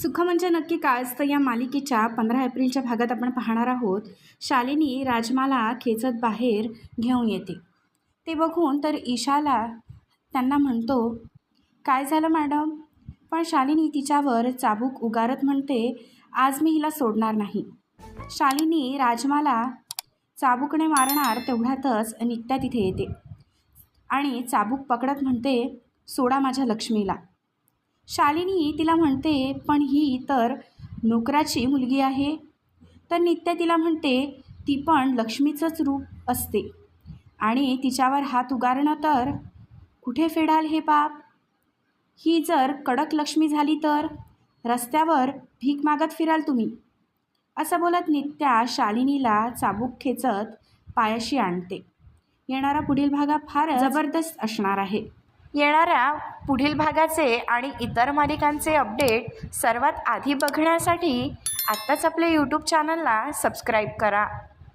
सुख म्हणजे नक्की काय असतं या मालिकेच्या पंधरा एप्रिलच्या भागात आपण पाहणार आहोत. शालिनी राजमाला खेचत बाहेर घेऊन येते. ते बघून तर ईशाला त्यांना म्हणतो काय झालं मॅडम पण शालिनी तिच्यावर चाबूक उगारत म्हणते आज मी हिला सोडणार नाही शालिनी राजमाला चाबूकने मारणार तेवढ्यातच नित्या तिथे येते आणि चाबूक पकडत म्हणते सोडा माझ्या लक्ष्मीला. शालिनी तिला म्हणते पण ही तर नोकराची मुलगी आहे. तर नित्या तिला म्हणते ती पण लक्ष्मीचंच रूप असते. आणि तिच्यावर हात उगारणं तर कुठे फेडाल हे पाप? ही जर कडक लक्ष्मी झाली तर रस्त्यावर भीक मागत फिराल तुम्ही. असं बोलत नित्या शालिनीला चाबूक खेचत पायाशी आणते. येणारा पुढील भाग फार जबरदस्त असणार आहे. येणाऱ्या पुढील भागाचे आणि इतर मालिकांचे अपडेट सर्वात आधी बघण्यासाठी आत्ताच आपल्या यूट्यूब चॅनलला सबस्क्राईब करा.